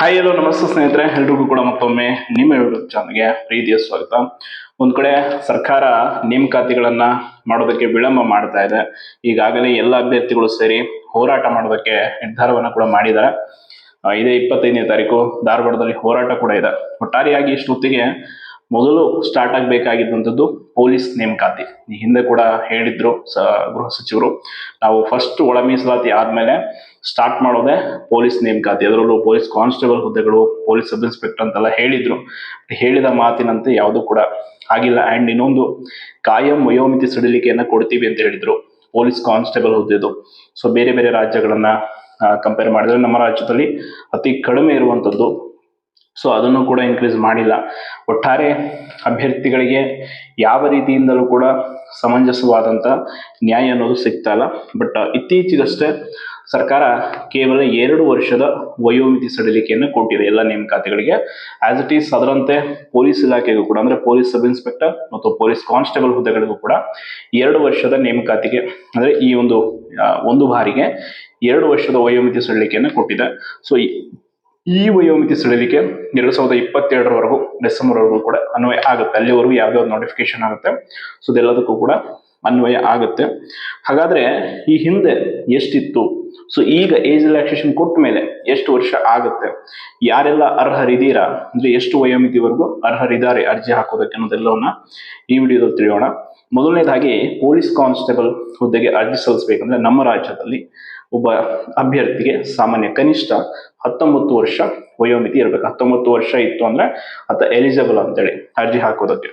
Hi hello ನಮಸ್ತೆ ಸ್ನೇಹಿತರೆ. ಎಲ್ರಿಗೂ ಕೂಡ ಮತ್ತೊಮ್ಮೆ ನಿಮ್ಮ ಯೂಟ್ಯೂಬ್ ಚಾನಲ್ಗೆ ಪ್ರೀತಿಯ ಸ್ವಾಗತ. ಒಂದು ಕಡೆ ಸರ್ಕಾರ ನೇಮಕಾತಿಗಳನ್ನ ಮಾಡೋದಕ್ಕೆ ವಿಳಂಬ ಮಾಡ್ತಾ ಇದೆ. ಈಗಾಗಲೇ ಎಲ್ಲ ಅಭ್ಯರ್ಥಿಗಳು ಸೇರಿ ಹೋರಾಟ ಮಾಡೋದಕ್ಕೆ ನಿರ್ಧಾರವನ್ನು ಕೂಡ ಮಾಡಿದ್ದಾರೆ. ಇದೇ ಇಪ್ಪತ್ತೈದನೇ ತಾರೀಕು ಧಾರವಾಡದಲ್ಲಿ ಹೋರಾಟ ಕೂಡ ಇದೆ. ಒಟ್ಟಾರೆಯಾಗಿ ಇಷ್ಟೊತ್ತಿಗೆ ಮೊದಲು ಸ್ಟಾರ್ಟ್ ಆಗಬೇಕಾಗಿದ್ದಂಥದ್ದು ಪೊಲೀಸ್ ನೇಮಕಾತಿ. ಹಿಂದೆ ಕೂಡ ಹೇಳಿದ್ರು ಸ, ಗೃಹ ಸಚಿವರು. ನಾವು ಫಸ್ಟ್ ಒಳ ಮೀಸಲಾತಿ ಆದ್ಮೇಲೆ ಸ್ಟಾರ್ಟ್ ಮಾಡೋದೇ ಪೊಲೀಸ್ ನೇಮಕಾತಿ. ಅದರಲ್ಲೂ ಪೊಲೀಸ್ ಕಾನ್ಸ್ಟೇಬಲ್ ಹುದ್ದೆಗಳು ಪೊಲೀಸ್ ಸಬ್ ಇನ್ಸ್ಪೆಕ್ಟರ್ ಅಂತೆಲ್ಲ ಹೇಳಿದ್ರು. ಹೇಳಿದ ಮಾತಿನಂತೆ ಯಾವುದು ಕೂಡ ಆಗಿಲ್ಲ. ಅಂಡ್ ಇನ್ನೊಂದು, ಕಾಯಂ ವಯೋಮಿತಿ ಸಡಿಲಿಕೆಯನ್ನ ಕೊಡ್ತೀವಿ ಅಂತ ಹೇಳಿದ್ರು ಪೊಲೀಸ್ ಕಾನ್ಸ್ಟೇಬಲ್ ಹುದ್ದೆದು. ಸೊ ಬೇರೆ ಬೇರೆ ರಾಜ್ಯಗಳನ್ನ ಕಂಪೇರ್ ಮಾಡಿದ್ರೆ ನಮ್ಮ ರಾಜ್ಯದಲ್ಲಿ ಅತಿ ಕಡಿಮೆ ಇರುವಂತದ್ದು ಸೊ ಅದನ್ನು ಕೂಡ ಇನ್ಕ್ರೀಸ್ ಮಾಡಿಲ್ಲ. ಒಟ್ಟಾರೆ ಅಭ್ಯರ್ಥಿಗಳಿಗೆ ಯಾವ ರೀತಿಯಿಂದಲೂ ಕೂಡ ಸಮಂಜಸವಾದಂಥ ನ್ಯಾಯ ಅನ್ನೋದು ಸಿಗ್ತಾ ಇಲ್ಲ. ಬಟ್ ಇತ್ತೀಚೆಗಷ್ಟೇ ಸರ್ಕಾರ ಕೇವಲ ಎರಡು ವರ್ಷದ ವಯೋಮಿತಿ ಸಡಿಲಿಕೆಯನ್ನು ಕೊಟ್ಟಿದೆ ಎಲ್ಲ ನೇಮಕಾತಿಗಳಿಗೆ. ಆಸ್ ಇಟ್ ಈಸ್ ಅದರಂತೆ ಪೊಲೀಸ್ ಇಲಾಖೆಗೂ ಕೂಡ, ಅಂದ್ರೆ ಪೊಲೀಸ್ ಸಬ್ ಇನ್ಸ್ಪೆಕ್ಟರ್ ಮತ್ತು ಪೊಲೀಸ್ ಕಾನ್ಸ್ಟೇಬಲ್ ಹುದ್ದೆಗಳಿಗೂ ಕೂಡ ಎರಡು ವರ್ಷದ ನೇಮಕಾತಿಗೆ, ಅಂದ್ರೆ ಈ ಒಂದು ಒಂದು ಬಾರಿಗೆ ಎರಡು ವರ್ಷದ ವಯೋಮಿತಿ ಸಡಿಲಿಕೆಯನ್ನು ಕೊಟ್ಟಿದೆ. ಸೊ ಈ ವಯೋಮಿತಿ ಸಡಿಲಿಕೆ ಎರಡು ಸಾವಿರದ ಇಪ್ಪತ್ತೆರಡರವರೆಗೂ ಡಿಸೆಂಬರ್ವರೆಗೂ ಕೂಡ ಅನ್ವಯ ಆಗುತ್ತೆ. ಅಲ್ಲಿವರೆಗೂ ಯಾವ್ದಾವ್ದು ನೋಟಿಫಿಕೇಶನ್ ಆಗುತ್ತೆ. ಸೊ ಇದೆಲ್ಲದಕ್ಕೂ ಕೂಡ ಅನ್ವಯ ಆಗುತ್ತೆ. ಹಾಗಾದ್ರೆ ಈ ಹಿಂದೆ ಎಷ್ಟಿತ್ತು? ಸೊ ಈಗ ಏಜ್ ರಿಲ್ಯಾಕ್ಸೇಷನ್ ಕೊಟ್ಟ ಮೇಲೆ ಎಷ್ಟು ವರ್ಷ ಆಗುತ್ತೆ? ಯಾರೆಲ್ಲ ಅರ್ಹರಿದ್ದೀರಾ? ಅಂದ್ರೆ ಎಷ್ಟು ವಯೋಮಿತಿವರೆಗೂ ಅರ್ಹರಿದ್ದಾರೆ ಅರ್ಜಿ ಹಾಕೋದಕ್ಕೆ ಅನ್ನೋದೆಲ್ಲವನ್ನ ಈ ವಿಡಿಯೋದಲ್ಲಿ ತಿಳಿಯೋಣ. ಮೊದಲನೇದಾಗಿ ಪೊಲೀಸ್ ಕಾನ್ಸ್ಟೇಬಲ್ ಹುದ್ದೆಗೆ ಅರ್ಜಿ ಸಲ್ಲಿಸಬೇಕಂದ್ರೆ ನಮ್ಮ ರಾಜ್ಯದಲ್ಲಿ ಒಬ್ಬ ಅಭ್ಯರ್ಥಿಗೆ ಸಾಮಾನ್ಯ ಕನಿಷ್ಠ ಹತ್ತೊಂಬತ್ತು ವರ್ಷ ವಯೋಮಿತಿ ಇರಬೇಕು. ಹತ್ತೊಂಬತ್ತು ವರ್ಷ ಇತ್ತು ಅಂದ್ರೆ ಆತ ಎಲಿಜಿಬಲ್ ಅಂತೇಳಿ ಅರ್ಜಿ ಹಾಕೋದಕ್ಕೆ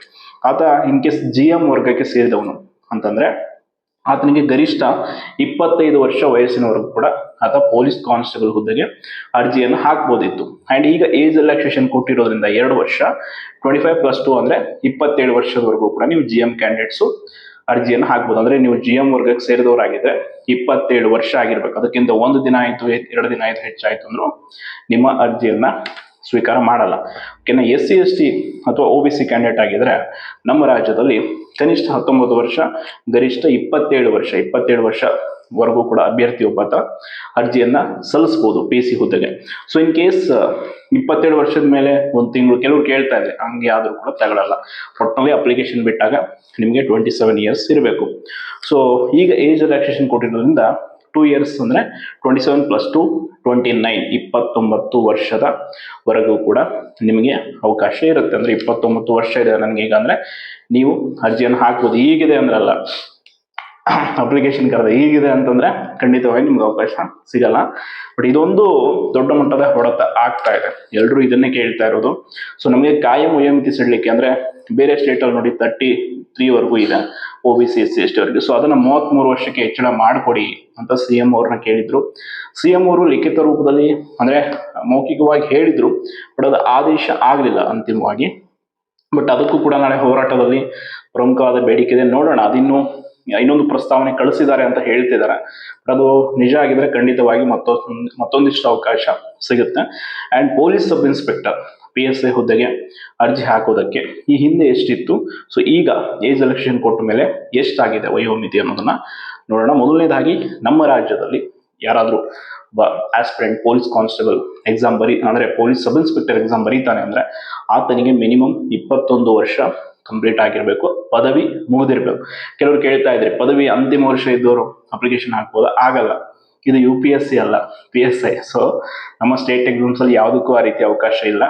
ಆತ ಇನ್ ಕೇಸ್ ಜಿ ಎಂ ವರ್ಗಕ್ಕೆ ಸೇರಿದವನು ಅಂತಂದ್ರೆ ಆತನಿಗೆ ಗರಿಷ್ಠ ಇಪ್ಪತ್ತೈದು ವರ್ಷ ವಯಸ್ಸಿನವರೆಗೂ ಕೂಡ ಆತ ಪೊಲೀಸ್ ಕಾನ್ಸ್ಟೇಬಲ್ ಹುದ್ದೆಗೆ ಅರ್ಜಿಯನ್ನು ಹಾಕ್ಬೋದಿತ್ತು. ಅಂಡ್ ಈಗ ಏಜ್ ರಿಲ್ಯಾಕ್ಸೇಷನ್ ಕೊಟ್ಟಿರೋದ್ರಿಂದ ಎರಡು ವರ್ಷ ಟ್ವೆಂಟಿ ಫೈವ್ ಪ್ಲಸ್ ಟು ಅಂದ್ರೆ ಇಪ್ಪತ್ತೇಳು ವರ್ಷದವರೆಗೂ ಕೂಡ ನೀವು ಜಿ ಎಂ ಕ್ಯಾಂಡಿಡೇಟ್ಸು ಅರ್ಜಿಯನ್ನು ಹಾಕ್ಬೋದು. ಅಂದ್ರೆ ನೀವು ಜಿ ಎಂ ವರ್ಗಕ್ಕೆ ಸೇರಿದವರಾಗಿದ್ರೆ ಇಪ್ಪತ್ತೇಳು ವರ್ಷ ಆಗಿರ್ಬೇಕು. ಅದಕ್ಕಿಂತ ಒಂದು ದಿನ ಆಯ್ತು ಎರಡು ದಿನ ಆಯ್ತು, ಹೆಚ್ಚಾಯ್ತು ಅಂದ್ರೂ ನಿಮ್ಮ ಅರ್ಜಿಯನ್ನ ಸ್ವೀಕಾರ ಮಾಡಲ್ಲ. ಓಕೆನಾ? ಎಸ್ ಸಿ, ಎಸ್ ಟಿ ಅಥವಾ ಓ ಬಿ ಸಿ ಕ್ಯಾಂಡಿಡೇಟ್ ಆಗಿದ್ರೆ ನಮ್ಮ ರಾಜ್ಯದಲ್ಲಿ ಕನಿಷ್ಠ ಹತ್ತೊಂಬತ್ತು ವರ್ಷ, ಗರಿಷ್ಠ ಇಪ್ಪತ್ತೇಳು ವರ್ಷ, ಇಪ್ಪತ್ತೇಳು ವರ್ಷವರೆಗೂ ಕೂಡ ಅಭ್ಯರ್ಥಿ ಒಬ್ಬಾತ ಅರ್ಜಿಯನ್ನ ಸಲ್ಲಿಸಬಹುದು ಪಿ ಸಿ ಹುದ್ದೆಗೆ. ಸೊ ಇನ್ ಕೇಸ್ ಇಪ್ಪತ್ತೇಳು ವರ್ಷದ ಮೇಲೆ ಒಂದು ತಿಂಗಳು ಕೆಲವರು ಕೇಳ್ತಾ ಇದೆ ಹಂಗೆ ಆದ್ರೂ ಕೂಡ ತಗೊಳ್ಳಲ್ಲ ಒಟ್ಟಿನಲ್ಲಿ ಅಪ್ಲಿಕೇಶನ್ ಬಿಟ್ಟಾಗ ನಿಮಗೆ ಟ್ವೆಂಟಿ ಸೆವೆನ್ ಇಯರ್ಸ್ ಇರಬೇಕು. ಸೊ ಈಗ ಏಜ್ ರಿಲ್ಯಾಕ್ಸೇಷನ್ ಕೊಟ್ಟಿರೋದ್ರಿಂದ ಟೂ ಇಯರ್ಸ್ ಅಂದ್ರೆ twenty seven plus two twenty nine ಇಪ್ಪತ್ತೊಂಬತ್ತು ವರ್ಷದ ವರೆಗೂ ಕೂಡ ನಿಮಗೆ ಅವಕಾಶ ಇರುತ್ತೆ. ಅಂದ್ರೆ ಇಪ್ಪತ್ತೊಂಬತ್ತು ವರ್ಷ ಇದೆ ನನಗೆ ಈಗ ಅಂದ್ರೆ ನೀವು ಅರ್ಜಿಯನ್ನು ಹಾಕ್ಬೋದು. ಈಗಿದೆ ಅಂದ್ರಲ್ಲ ಅಪ್ಲಿಕೇಶನ್ ಕರೆದ ಈಗಿದೆ ಅಂತಂದ್ರೆ ಖಂಡಿತವಾಗಿ ನಿಮ್ಗೆ ಅವಕಾಶ ಸಿಗಲ್ಲ. ಬಟ್ ಇದೊಂದು ದೊಡ್ಡ ಮಟ್ಟದ ಹೊಡೆತ ಆಗ್ತಾ ಇದೆ. ಎಲ್ಲರೂ ಇದನ್ನೇ ಕೇಳ್ತಾ ಇರೋದು. ಸೊ ನಮಗೆ ಕಾಯಂ ವಯೋಮಿತಿ ಸಿಡ್ಲಿಕ್ಕೆ ಅಂದ್ರೆ ಬೇರೆ ಸ್ಟೇಟ್ ಅಲ್ಲಿ ನೋಡಿ ತರ್ಟಿ ತ್ರೀ ವರೆಗೂ ಇದೆ O B C S C so ಅದನ್ನ ಮೂವತ್ಮೂರು ವರ್ಷಕ್ಕೆ ಹೆಚ್ಚಳ ಮಾಡಿಕೊಡಿ ಅಂತ ಸಿ ಎಂ ಅವ್ರನ್ನ ಕೇಳಿದ್ರು. ಸಿ ಎಂ ಅವರು ಲಿಖಿತ ರೂಪದಲ್ಲಿ ಅಂದ್ರೆ ಮೌಖಿಕವಾಗಿ ಹೇಳಿದ್ರು, ಬಟ್ ಅದು ಆದೇಶ ಆಗಲಿಲ್ಲ ಅಂತಿಮವಾಗಿ. ಬಟ್ ಅದಕ್ಕೂ ಕೂಡ ನಾಳೆ ಹೋರಾಟದಲ್ಲಿ ಪ್ರಮುಖವಾದ ಬೇಡಿಕೆ ಇದೆ. ನೋಡೋಣ, ಅದಿನ್ನು ಇನ್ನೊಂದು ಪ್ರಸ್ತಾವನೆ ಕಳಿಸಿದ್ದಾರೆ ಅಂತ ಹೇಳ್ತಿದ್ದಾರೆ. ಅದು ನಿಜ ಆಗಿದ್ರೆ ಖಂಡಿತವಾಗಿ ಮತ್ತೊಂದು, ಮತ್ತೊಂದಿಷ್ಟು ಅವಕಾಶ ಸಿಗುತ್ತೆ. And police sub inspector P S I ಹುದ್ದೆಗೆ ಅರ್ಜಿ ಹಾಕೋದಕ್ಕೆ ಈ ಹಿಂದೆ ಎಷ್ಟಿತ್ತು? ಸೊ ಈಗ ಏಜ್ ಎಲೆಕ್ಷನ್ ಕೊಟ್ಟ ಮೇಲೆ ಎಷ್ಟಾಗಿದೆ ವಯೋಮಿತಿ ಅನ್ನೋದನ್ನ ನೋಡೋಣ. ಮೊದಲನೇದಾಗಿ, ನಮ್ಮ ರಾಜ್ಯದಲ್ಲಿ ಯಾರಾದರೂ ಒಬ್ಬ ಆಸ್ಪಿರೆಂಟ್ ಪೊಲೀಸ್ ಕಾನ್ಸ್ಟೇಬಲ್ ಎಕ್ಸಾಮ್ ಬರೀ, ಅಂದ್ರೆ ಪೊಲೀಸ್ ಸಬ್ ಇನ್ಸ್ಪೆಕ್ಟರ್ ಎಕ್ಸಾಮ್ ಬರೀತಾನೆ ಅಂದ್ರೆ ಆತನಿಗೆ ಮಿನಿಮಮ್ ಇಪ್ಪತ್ತೊಂದು ವರ್ಷ ಕಂಪ್ಲೀಟ್ ಆಗಿರ್ಬೇಕು, ಪದವಿ ಮುಗಿದಿರ್ಬೇಕು. ಕೆಲವರು ಕೇಳ್ತಾ ಇದ್ರೆ, ಪದವಿ ಅಂತಿಮ ವರ್ಷ ಇದ್ದವರು ಅಪ್ಲಿಕೇಶನ್ ಹಾಕ್ಬೋದು? ಆಗಲ್ಲ. ಇದು ಯು ಪಿ ಎಸ್ ಸಿ ಅಲ್ಲ ಪಿ ಎಸ್ ಐ ಸೊ ನಮ್ಮ ಸ್ಟೇಟ್ ಎಕ್ಸಾಮ್ಸ್ ಅಲ್ಲಿ ಯಾವುದಕ್ಕೂ ಆ ರೀತಿ ಅವಕಾಶ ಇಲ್ಲ.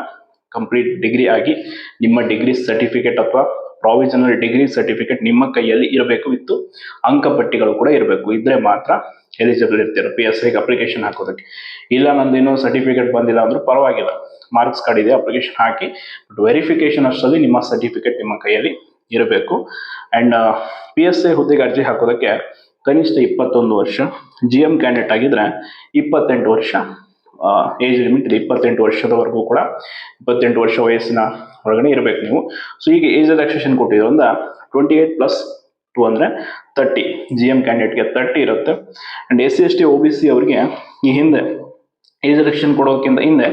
ಕಂಪ್ಲೀಟ್ ಡಿಗ್ರಿ ಆಗಿ ನಿಮ್ಮ ಡಿಗ್ರಿ ಸರ್ಟಿಫಿಕೇಟ್ ಅಥವಾ ಪ್ರಾವಿಷನಲ್ ಡಿಗ್ರಿ ಸರ್ಟಿಫಿಕೇಟ್ ನಿಮ್ಮ ಕೈಯಲ್ಲಿ ಇರಬೇಕು ಇತ್ತು ಅಂಕಪಟ್ಟಿಗಳು ಕೂಡ ಇರಬೇಕು. ಇದ್ರೆ ಮಾತ್ರ ಎಲಿಜಿಬಲ್ ಇರ್ತೀರ ಪಿ ಎಸ್ ಐಗೆ ಅಪ್ಲಿಕೇಶನ್ ಹಾಕೋದಕ್ಕೆ. ಇಲ್ಲ, ನಂದು ಇನ್ನೂ ಸರ್ಟಿಫಿಕೇಟ್ ಬಂದಿಲ್ಲ ಅಂದ್ರೂ ಪರವಾಗಿಲ್ಲ. ಮಾರ್ಕ್ಸ್ ಕಾರ್ಡ್ ಇದೆ ಅಪ್ಲಿಕೇಶನ್ ಹಾಕಿ ಬಟ್ ವೆರಿಫಿಕೇಶನ್ ಅಷ್ಟರಲ್ಲಿ ನಿಮ್ಮ ಸರ್ಟಿಫಿಕೇಟ್ ನಿಮ್ಮ ಕೈಯಲ್ಲಿ ಇರಬೇಕು. ಅಂಡ್ ಪಿ ಎಸ್ ಐ ಹುದ್ದೆಗೆ ಅರ್ಜಿ ಹಾಕೋದಕ್ಕೆ ಕನಿಷ್ಠ ಇಪ್ಪತ್ತೊಂದು ವರ್ಷ ಜಿ ಎಂ ಕ್ಯಾಂಡಿಡೇಟ್ ಆಗಿದ್ರೆ ಇಪ್ಪತ್ತೆಂಟು ವರ್ಷ ಏಜ್ ಲಿಮಿಟ್ ಇದೆ, ಇಪ್ಪತ್ತೆಂಟು ವರ್ಷದವರೆಗೂ ಕೂಡ ಇಪ್ಪತ್ತೆಂಟು ವರ್ಷ ವಯಸ್ಸಿನ ಒಳಗಡೆ ಇರಬೇಕು ನೀವು. ಸೊ ಈಗ ಏಜ್ ರಿಲ್ಯಾಕ್ಸೇಷನ್ ಕೊಟ್ಟಿರೋದ್ರಿಂದ ಟ್ವೆಂಟಿ ಏಯ್ಟ್ ಪ್ಲಸ್ ಟು ಅಂದರೆ ತರ್ಟಿ ಜಿ ಎಂ ಕ್ಯಾಂಡಿಡೇಟ್ಗೆ ತರ್ಟಿ ಇರುತ್ತೆ. And S C S T O B C ಅವರಿಗೆ ಈ ಹಿಂದೆ ಏಜ್ ರಿಲ್ಯಾಕ್ಸೇಷನ್ ಕೊಡೋಕ್ಕಿಂತ ಹಿಂದೆ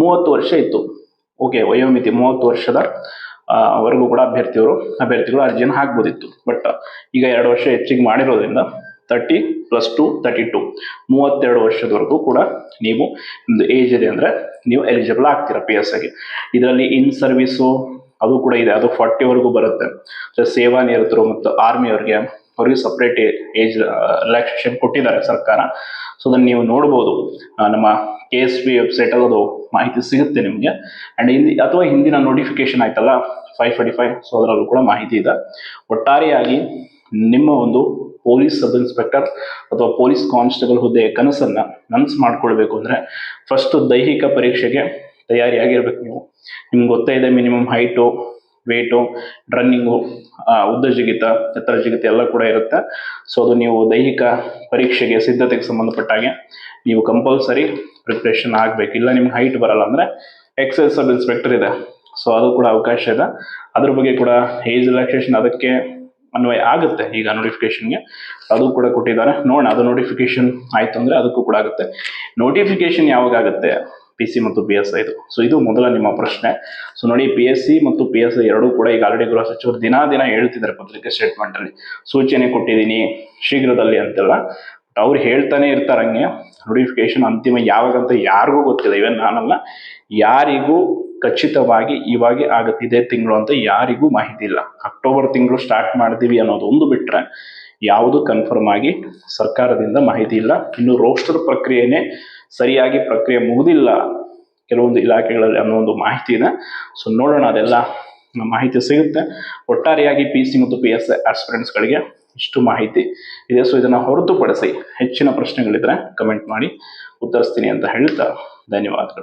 ಮೂವತ್ತು ವರ್ಷ ಇತ್ತು. ಓಕೆ ವಯೋಮಿತಿ ಮೂವತ್ತು ವರ್ಷದ ವರೆಗೂ ಕೂಡ ಅಭ್ಯರ್ಥಿಯವರು, ಅಭ್ಯರ್ಥಿಗಳು ಅರ್ಜಿಯನ್ನು ಹಾಕ್ಬೋದಿತ್ತು. ಬಟ್ ಈಗ ಎರಡು ವರ್ಷ ಹೆಚ್ಚಿಗೆ ಮಾಡಿರೋದ್ರಿಂದ thirty plus two thirty two ಮೂವತ್ತೆರಡು ವರ್ಷದವರೆಗೂ ಕೂಡ ನೀವು ಏಜ್ ಇದೆ ಅಂದರೆ ನೀವು ಎಲಿಜಿಬಲ್ ಆಗ್ತೀರಾ ಪಿ ಎಸ್ ಆಗಿ ಇದರಲ್ಲಿ ಇನ್ ಸರ್ವಿಸು ಅದು ಕೂಡ ಇದೆ. ಅದು ಫಾರ್ಟಿವರೆಗೂ ಬರುತ್ತೆ. ಸೇವಾ ನಿರತರು ಮತ್ತು ಆರ್ಮಿಯವ್ರಿಗೆ ಅವರಿಗೆ ಸಪ್ರೇಟ್ ಏಜ್ ರಿಲ್ಯಾಕ್ಸೇಷನ್ ಕೊಟ್ಟಿದ್ದಾರೆ ಸರ್ಕಾರ. ಸೊ ಅದನ್ನು ನೀವು ನೋಡ್ಬೋದು. ನಮ್ಮ ಕೆ ಎಸ್ ಪಿ ವೆಬ್ಸೈಟ್ ಅದು ಮಾಹಿತಿ ಸಿಗುತ್ತೆ ನಿಮಗೆ. ಆ್ಯಂಡ್ ಹಿಂದಿ, ಅಥವಾ ಹಿಂದಿನ ನೋಟಿಫಿಕೇಶನ್ ಆಯ್ತಲ್ಲ ಫೈವ್ ಫಾರ್ಟಿ ಫೈವ್ ಸೊ ಅದರಲ್ಲೂ ಕೂಡ ಮಾಹಿತಿ ಇದೆ. ಒಟ್ಟಾರೆಯಾಗಿ ನಿಮ್ಮ ಒಂದು ಪೊಲೀಸ್ ಸಬ್ ಇನ್ಸ್ಪೆಕ್ಟರ್ ಅಥವಾ ಪೊಲೀಸ್ ಕಾನ್ಸ್ಟೇಬಲ್ ಹುದ್ದೆಯ ಕನಸನ್ನ ನನಸು ಮಾಡ್ಕೊಳ್ಬೇಕು ಅಂದರೆ ಫಸ್ಟ್ ದೈಹಿಕ ಪರೀಕ್ಷೆಗೆ ತಯಾರಿಯಾಗಿರ್ಬೇಕು ನೀವು. ನಿಮ್ಗೆ ಗೊತ್ತೇ ಇದೆ ಮಿನಿಮಮ್ ಹೈಟು ವೇಟು ರನ್ನಿಂಗು ಉದ್ದ ಜಿಗಿತ, ಎತ್ತರ ಜಿಗಿತ ಎಲ್ಲ ಕೂಡ ಇರುತ್ತೆ. ಸೊ ಅದು ನೀವು ದೈಹಿಕ ಪರೀಕ್ಷೆಗೆ ಸಿದ್ಧತೆಗೆ ಸಂಬಂಧಪಟ್ಟ ಹಾಗೆ ನೀವು ಕಂಪಲ್ಸರಿ ಪ್ರಿಪ್ರೇಷನ್ ಆಗಬೇಕು. ಇಲ್ಲ ನಿಮ್ಗೆ ಹೈಟ್ ಬರಲ್ಲ ಅಂದರೆ ಎಕ್ಸೈಸ್ ಸಬ್ ಇನ್ಸ್ಪೆಕ್ಟರ್ ಇದೆ. ಸೊ ಅದು ಕೂಡ ಅವಕಾಶ ಇದೆ. ಅದ್ರ ಬಗ್ಗೆ ಕೂಡ ಏಜ್ ರಿಲ್ಯಾಕ್ಸೇಷನ್ ಅದಕ್ಕೆ ಅನ್ವಯ ಆಗುತ್ತೆ ಈಗ ನೋಟಿಫಿಕೇಶನ್ಗೆ ಅದು ಕೂಡ ಕೊಟ್ಟಿದ್ದಾರೆ. ನೋಡೋಣ, ಅದು ನೋಟಿಫಿಕೇಶನ್ ಆಯ್ತು ಅಂದರೆ ಅದಕ್ಕೂ ಕೂಡ ಆಗುತ್ತೆ. ನೋಟಿಫಿಕೇಶನ್ ಯಾವಾಗ ಆಗುತ್ತೆ? ಪಿ ಸಿ ಮತ್ತು ಪಿ ಎಸ್ ಐದು ಸೊ ಇದು ಮೊದಲ ನಿಮ್ಮ ಪ್ರಶ್ನೆ. ಸೊ ನೋಡಿ ಪಿ ಎಸ್ ಸಿ ಮತ್ತು ಪಿ ಎಸ್ ಐ ಎರಡೂ ಕೂಡ ಈಗ ಆಲ್ರೆಡಿ ಗೃಹ ಸಚಿವರು ದಿನಾ ದಿನ ಹೇಳ್ತಿದ್ದಾರೆ ಪತ್ರಿಕೆ ಸ್ಟೇಟ್ಮೆಂಟ್ ಅಲ್ಲಿ. ಸೂಚನೆ ಕೊಟ್ಟಿದ್ದೀನಿ ಶೀಘ್ರದಲ್ಲಿ ಅಂತೆಲ್ಲ. ಅವ್ರು ಹೇಳ್ತಾನೆ ಇರ್ತಾರೆ ಹಂಗೆ. ನೋಟಿಫಿಕೇಶನ್ ಅಂತಿಮ ಯಾವಾಗಂತ ಯಾರಿಗೂ ಗೊತ್ತಿಲ್ಲ. ಇವನ್ ನಾನಲ್ಲ. ಯಾರಿಗೂ ಖಚಿತವಾಗಿ ಇವಾಗ ಆಗುತ್ತಿದೆ ತಿಂಗಳು ಅಂತ ಯಾರಿಗೂ ಮಾಹಿತಿ ಇಲ್ಲ. ಅಕ್ಟೋಬರ್ ತಿಂಗಳು ಸ್ಟಾರ್ಟ್ ಮಾಡ್ತೀವಿ ಅನ್ನೋದು ಒಂದು ಬಿಟ್ರೆ ಯಾವುದು ಕನ್ಫರ್ಮ್ ಆಗಿ ಸರ್ಕಾರದಿಂದ ಮಾಹಿತಿ ಇಲ್ಲ. ಇನ್ನು ರೋಸ್ಟರ್ ಪ್ರಕ್ರಿಯೆನೇ ಸರಿಯಾಗಿ ಪ್ರಕ್ರಿಯೆ ಮುಗಿದಿಲ್ಲ ಕೆಲವೊಂದು ಇಲಾಖೆಗಳಲ್ಲಿ ಅನ್ನೋ ಒಂದು ಮಾಹಿತಿ ಇದೆ. ಸೊ ನೋಡೋಣ, ಅದೆಲ್ಲ ಮಾಹಿತಿ ಸಿಗುತ್ತೆ. ಒಟ್ಟಾರೆಯಾಗಿ ಪಿ ಸಿ ಮತ್ತು ಪಿ ಎಸ್ ಆಸ್ಪಿರೆಂಟ್ಸ್ಗಳಿಗೆ ಇಷ್ಟು ಮಾಹಿತಿ ಇದೆ. ಸೊ ಇದನ್ನು ಹೊರತುಪಡಿಸಿ ಹೆಚ್ಚಿನ ಪ್ರಶ್ನೆಗಳಿದ್ರೆ ಕಮೆಂಟ್ ಮಾಡಿ, ಉತ್ತರಿಸ್ತೀನಿ ಅಂತ ಹೇಳ್ತಾ ಧನ್ಯವಾದಗಳು.